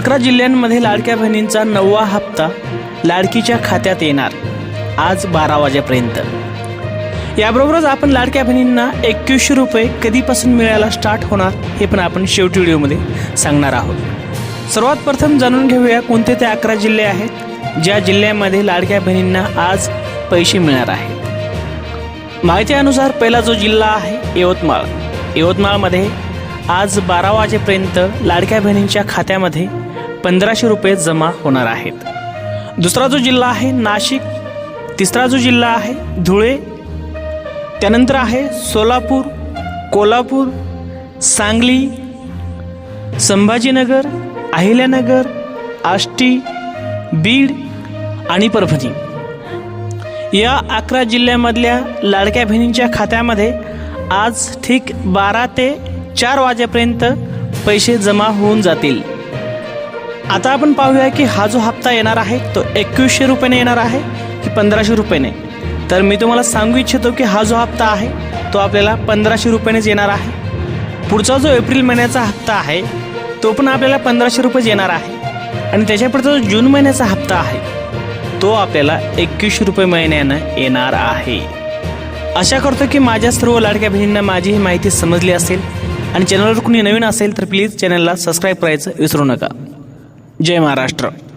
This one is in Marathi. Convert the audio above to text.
अकरा जिल्ह्यांमध्ये लाडक्या बहिणींचा नववा हप्ता लाडकीच्या खात्यात येणार. आज बारा वाजेपर्यंत. याबरोबरच आपण लाडक्या बहिणींना एकवीसशे रुपये कधीपासून मिळायला स्टार्ट होणार हे पण आपण शेवटी व्हिडिओमध्ये सांगणार आहोत. सर्वात प्रथम जाणून घेऊया कोणते ते अकरा जिल्हे आहेत ज्या जिल्ह्यामध्ये लाडक्या बहिणींना आज पैसे मिळणार आहेत. माहितीनुसार पहिला जो जिल्हा आहे यवतमाळ. यवतमाळमध्ये आज बारा वाजेपर्यंत लाडक्या बहिणींच्या खात्यामध्ये पंधराशे रुपये जमा होणार आहेत. दुसरा जो जिल्हा आहे नाशिक. तिसरा जो जिल्हा आहे धुळे. त्यानंतर आहे सोलापूर कोल्हापूर सांगली संभाजीनगर अहिल्यानगर आष्टी बीड आणि परभणी. या अकरा जिल्ह्यामधल्या लाडक्या बहिणींच्या खात्यामध्ये आज ठीक बारा ते चार वाजेपर्यंत पैसे जमा होऊन जातील. आता आपण पाहूया की हा जो हप्ता येणार आहे तो एकवीसशे रुपयाने येणार आहे की पंधराशे रुपयाने? तर मी तुम्हाला सांगू इच्छितो की हा जो हप्ता आहे तो आपल्याला पंधराशे रुपयानेच येणार आहे. पुढचा जो एप्रिल महिन्याचा हप्ता आहे तो पण आपल्याला पंधराशे रुपयेच येणार आहे. आणि त्याच्यापुढचा जो जून महिन्याचा हप्ता आहे तो आपल्याला एकवीसशे रुपये महिन्यानं येणार आहे. आशा करतो की माझ्या सर्व लाडक्या बहिणींना माझी ही माहिती समजली असेल. आणि चॅनलवर कुणी नवीन असेल तर प्लीज चॅनलला सबस्क्राईब करायचं विसरू नका. जय महाराष्ट्र.